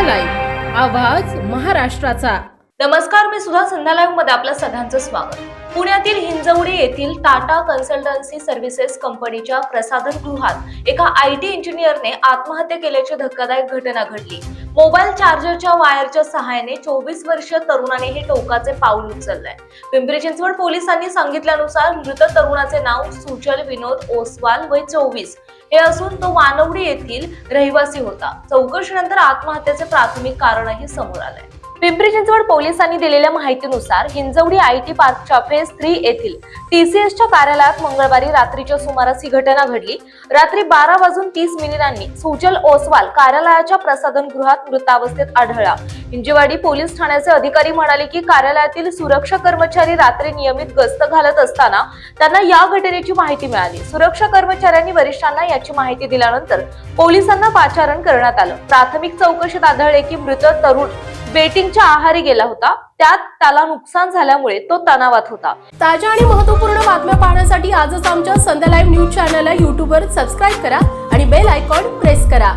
आवाज महाराष्ट्राचा. नमस्कार मी सुधा संध्या लाईव्हमध्ये आपलं सगळ्यांचं स्वागत. पुण्यातील हिंजवडी येथील टाटा कन्सल्टन्सी सर्व्हिसेस कंपनीच्या प्रसाधन गृहात एका आय टी इंजिनियरने आत्महत्या केल्याची धक्कादायक घटना घडली. मोबाईल चार्जरच्या वायरच्या सहाय्याने चोवीस वर्षीय तरुणाने हे टोकाचे पाऊल उचललंय. पिंपरी चिंचवड पोलिसांनी सांगितल्यानुसार मृत तरुणाचे नाव सुजल विनोद ओसवाल वय चोवीस. हे असून तो वानवडी येथील रहिवासी होता. चौकशीनंतर आत्महत्येचे प्राथमिक कारणही समोर आलंय. पिंपरी चिंचवड पोलिसांनी दिलेल्या माहितीनुसार हिंजवडी आय टी पार्कच्या फेज थ्री येथील टीसीएसच्या कार्यालयात मंगळवारी रात्रीच्या सुमारास ही घटना घडली. रात्री बारा वाजून तीस मिनिटांनी सुजल ओसवाल कार्यालयाच्या प्रसाधन गृहात मृतावस्थेत आढळला. हिंजेवाडी पोलीस ठाण्याचे अधिकारी म्हणाले की कार्यालयातील सुरक्षा कर्मचारी रात्री नियमित गस्त घालत असताना त्यांना या घटनेची माहिती मिळाली. सुरक्षा कर्मचाऱ्यांनी वरिष्ठांना याची माहिती दिल्यानंतर पोलिसांना पाचारण करण्यात आलं. प्राथमिक चौकशीत आढळले की मृत तरुण बेटिंगच्या आहारी गेला होता. त्यात त्याला नुकसान झाल्यामुळे तो तणावात होता. ताज्या आणि महत्त्वपूर्ण बातम्या पाहण्यासाठी आजच आमच्या संध्या लाईव्ह न्यूज चॅनलला युट्यूबवर सबस्क्राईब करा आणि बेल आयकॉन प्रेस करा.